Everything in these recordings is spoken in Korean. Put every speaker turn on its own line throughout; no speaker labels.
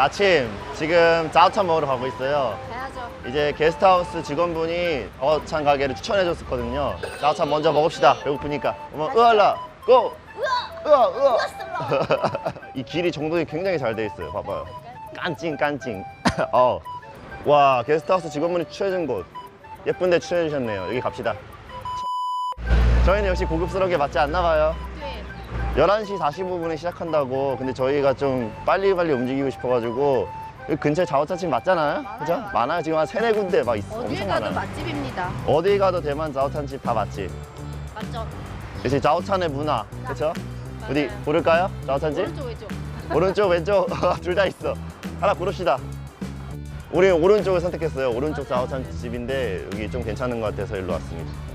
아침 지금 짜오찬 먹으러 가고 있어요.
가야죠.
이제 게스트하우스 직원분이 어찬 가게를 추천해줬었거든요. 짜오찬 먼저 먹읍시다. 배고프니까. 어머, 으알라, 고! 으아, 으아. 이 길이 정돈이 굉장히 잘 돼 있어요. 봐봐요. 깐찡, 깐찡. 어. 와, 게스트하우스 직원분이 추천해준 곳. 예쁜데 추천해주셨네요. 여기 갑시다. 저희는 역시 고급스러운 게 맞지 않나 봐요.
네.
11시 45분에 시작한다고. 근데 저희가 좀 빨리빨리 움직이고 싶어가지고 여기 근처에 자오차집 맞잖아요? 그죠?
많아요.
많아요. 지금 한 세네 군데 막 있어.
어딜
엄청
가도
많아요.
맛집입니다.
어디 가도 대만 자오찬집 다 맛집.
맞죠?
역시 자오찬의 문화. 그렇죠? 어디
맞아요.
고를까요? 자오찬집?
오른쪽 왼쪽.
오른쪽 왼쪽 둘 다 있어. 하나 고릅시다. 우리 오른쪽을 선택했어요. 오른쪽 자오찬집인데 여기 좀 괜찮은 것 같아서 일로 왔습니다.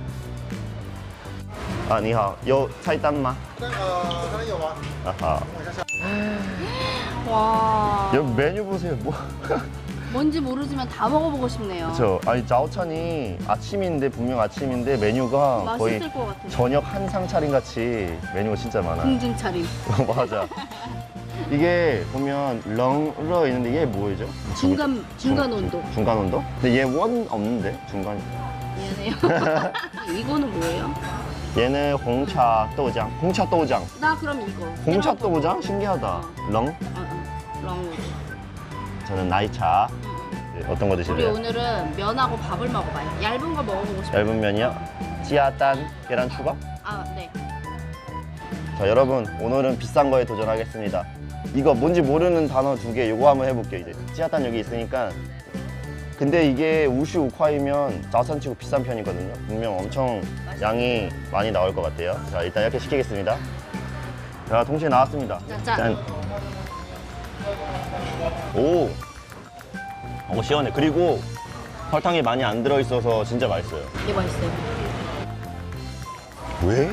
아, 니하오. 요 차이단마.
那个可能有吗？
아하.
我想想，
와.
여기 메뉴 보세요. 뭐.
뭔지 모르지만 다 먹어보고 싶네요.
그렇죠. 아니 자오찬이 아침인데 분명 아침인데 메뉴가 거의
맛있을 것 같아요.
저녁 한상 차림 같이 메뉴가 진짜 많아.
궁중 차림.
맞아. 이게 보면 렁러 있는데 얘 뭐죠?
중간 중간 온도.
중간 온도? 근데 얘 원 없는데 중간.
미안해요. 이거는 뭐예요?
얘는 홍차 또장. 홍차 또장.
나 그럼 이거.
홍차. 또장 신기하다. 렁?
어, 어. 랑.
저는 나이차. 네, 어떤 거
우리
드실래요?
오늘은 면하고 밥을 먹어봐요. 얇은 거 먹어보고 싶어요.
얇은 면이요? 찌아단 계란 추가?
아, 네.
자 여러분 오늘은 비싼 거에 도전하겠습니다 이거 뭔지 모르는 단어 두 개 요거 한번 해볼게요 이제 찌아단 여기 있으니까 근데 이게 우슈 우콰이면 자산치고 비싼 편이거든요 분명 엄청 양이 많이 나올 것 같아요 자 일단 이렇게 시키겠습니다 자 동시에 나왔습니다
자, 짠.
오, 오 시원해 그리고 설탕이 많이 안 들어있어서 진짜 맛있어요
이게 맛있어요.
왜?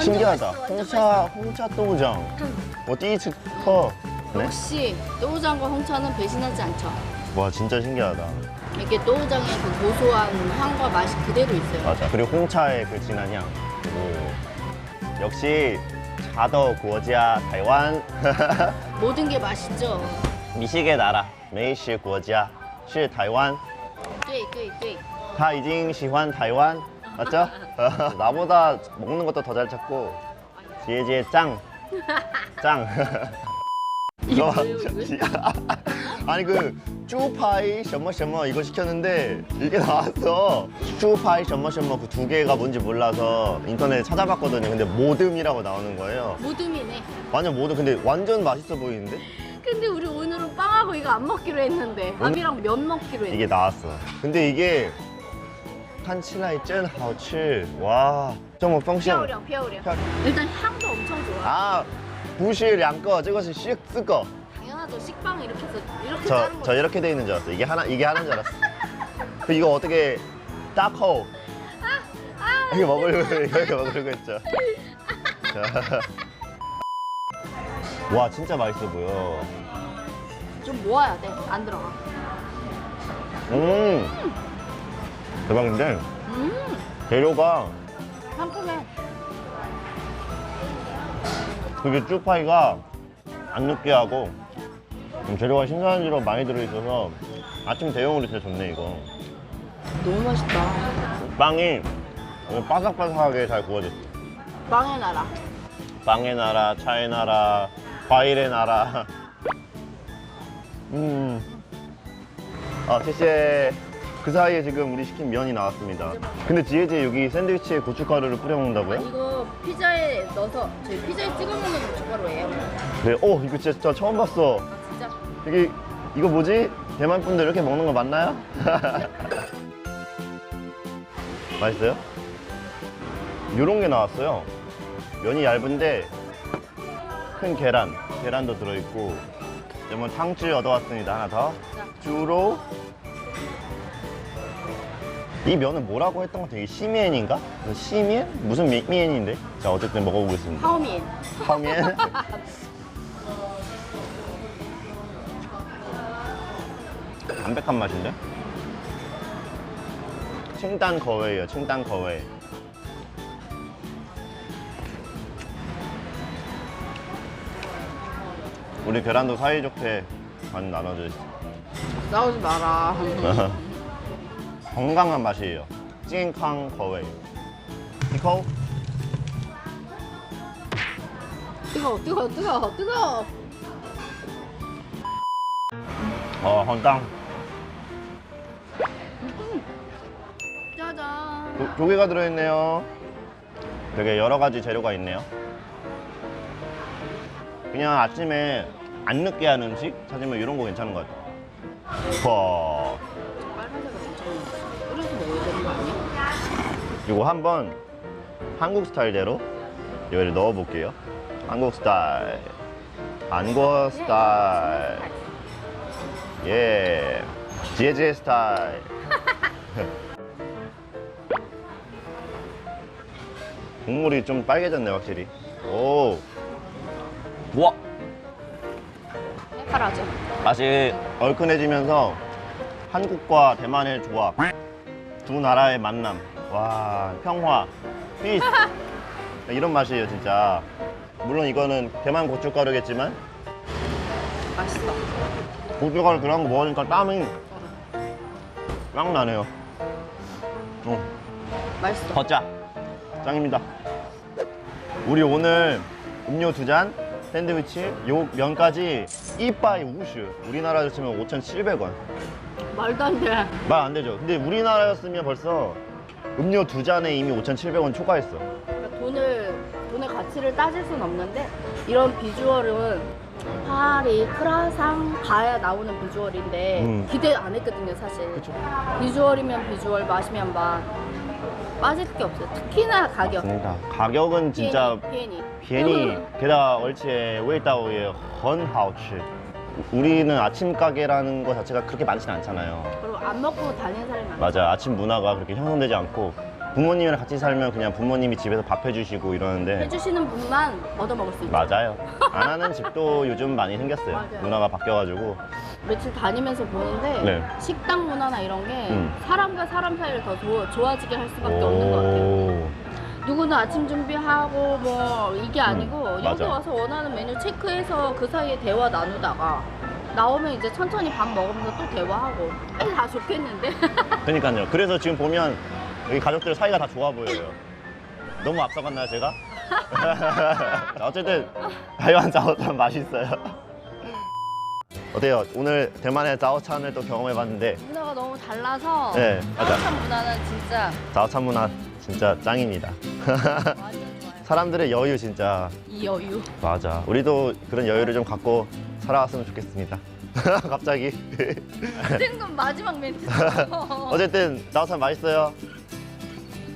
신기하다.
맛있어,
홍차, 홍차 또우장. 뭐 띠츠 커. 네?
역시 또우장과 홍차는 배신하지 않죠.
와 진짜 신기하다.
이렇게 또우장의 그 고소한 향과 맛이 그대로 있어요.
맞아. 그리고 홍차의 그 진한 향. 오. 역시 차더国家 台湾
모든 게 맛있죠.
미식의 나라 美食国家是台湾
对对对，
他已经喜欢台湾 맞죠? 나보다 먹는 것도 더 잘 찾고 제제 짱 짱.
이게
너
뭐예요, 이게?
아니 그 쭈파이 셔머셔머 이거 시켰는데 이게 나왔어. 쭈파이 셔머셔머 그 두 개가 뭔지 몰라서 인터넷에 찾아봤거든요. 근데 모듬이라고 나오는 거예요.
모둠이네.
완전 모듬. 근데 완전 맛있어 보이는데?
근데 우리 오늘은 빵하고 이거 안 먹기로 했는데 밥이랑 면 먹기로 했는데.
이게 나왔어. 근데 이게 한치라이 쩐 하오치 와. 정말 펑션
피어령 피어령. 일단 향도 엄청 좋아.
아 부실 양거 저것이 씩쓰거
당연하죠. 식빵 이렇게 해서 이렇게
저,
자른 거.
저 이렇게 돼 있는 줄 알았어. 이게 하나, 이게 하나인 줄 알았어. 그 이거 어떻게 딱호. 이렇게 먹으려고, 이렇게 먹으려고 했죠. 자. 와, 진짜 맛있어 보여.
좀 모아야 돼. 안 들어가.
음. 대박인데,
음,
재료가,
상큼해.
그게 쭈파이가 안 느끼하고, 음, 재료가 신선한 재료 많이 들어있어서 아침 대용으로 진짜 좋네, 이거.
너무 맛있다.
빵이 바삭바삭하게 잘 구워졌어.
빵의 나라.
빵의 나라, 차의 나라, 과일의 나라. 음. 아,谢谢. 그 사이에 지금 우리 시킨 면이 나왔습니다. 근데 지혜지 여기 샌드위치에 고춧가루를 뿌려 먹는다고요?
이거 피자에 넣어서 저희 피자에 찍어 먹는 고춧가루예요.
네. 어, 이거 진짜 저 처음 봤어. 여기 이거 뭐지? 대만 분들 이렇게 먹는 거 맞나요? 맛있어요? 요런 게 나왔어요. 면이 얇은데 큰 계란, 계란도 들어있고 뭐 탕汁 얻어왔습니다. 하나 더.
자.
주로 이 면은 뭐라고 했던 것 같아요? 시미엔인가? 시미엔? 무슨 미, 미엔인데? 자 어쨌든 먹어보겠습니다.
하오미엔.
하미엔? 담백한 맛인데? 칭단 거웨이요, 칭단 거웨이. 우리 계란도 사이좋게 반 나눠져 있어.
싸우지 마라.
건강한 맛이에요. 찐캉 거웨이. 이코
뜨거, 뜨거, 뜨거, 뜨거.
어 헌땅. 조, 조개가 들어있네요. 되게 여러 가지 재료가 있네요. 그냥 아침에 안 느끼한 음식 찾으면 이런 거 괜찮은 것 같아요. 와? 이거 한번 한국 스타일대로 여기를 넣어볼게요. 한국 스타일, 한국 스타일, 예, 제제 스타일. 국물이 좀 빨개졌네 확실히. 오, 와.
해파라죠.
맛이 얼큰해지면서 한국과 대만의 조합 두 나라의 만남 와 평화 피스 이런 맛이에요 진짜 물론 이거는 대만 고춧가루겠지만
맛있어.
고춧가루 들어간 거 먹으니까 땀이 막 나네요 어,
맛있어.
더짜 짱입니다 우리 오늘 음료 두잔 샌드위치 요 면까지 이빠이 우슈 우리나라로 치면 5,700원
말도 안 돼.
말 안 되죠. 근데 우리나라였으면 벌써 음료 두 잔에 이미 5,700원 초과했어.
그러니까 돈을 돈의 가치를 따질 순 없는데 이런 비주얼은 파리, 크라상 가야 나오는 비주얼인데
음.
기대 안 했거든요 사실.
그쵸.
비주얼이면 비주얼, 맛이면 맛 빠질 게 없어요. 특히나 가격.
맞습니다. 가격은 진짜
비엔이.
비엔이 게다가 얼치에 웨이따오의 헌하우츠. 우리는 아침 가게라는 것 자체가 그렇게 많지는 않잖아요.
그리고 안 먹고 다니는 사람이 많아.
맞아. 아침 문화가 그렇게 형성되지 않고 부모님이랑 같이 살면 그냥 부모님이 집에서 밥 해주시고 이러는데
해주시는 분만 얻어 먹을 수 있어.
맞아요. 안 하는 집도 요즘 많이 생겼어요.
맞아요.
문화가 바뀌어가지고
며칠 다니면서 보는데
네.
식당 문화나 이런 게
음.
사람과 사람 사이를 더 조, 좋아 지게 할 수밖에 없는 것 같아요.
오.
누구는 아침 준비하고 뭐 이게 아니고 여기
맞아.
와서 원하는 메뉴 체크해서 그 사이에 대화 나누다가 나오면 이제 천천히 밥 먹으면서 또 대화하고 다 좋겠는데
그러니까요. 그래서 지금 보면 여기 가족들 사이가 다 좋아 보여요. 너무 앞서갔나요, 제가? 자, 어쨌든台湾 짜오찬 맛있어요. 어때요? 오늘 대만의 짜오찬을 또 경험해봤는데
문화가 너무 달라서
네, 맞아.
한국 문화는 진짜
짜오찬 문화 진짜 짱입니다.
완전 좋아요.
사람들의 여유 진짜
이 여유.
맞아. 우리도 그런 여유를 좀 갖고 살아왔으면 좋겠습니다. 갑자기.
뜬금 마지막 멘트.
어쨌든 짜오찬 맛있어요.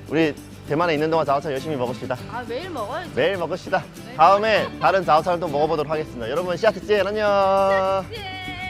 우리 대만에 있는 동안 짜오찬 열심히 먹읍시다.
아 매일 먹어야지.
매일 먹읍시다. 다음에 다른 자오차를 또 먹어보도록 하겠습니다. 여러분 찌 안녕.
예.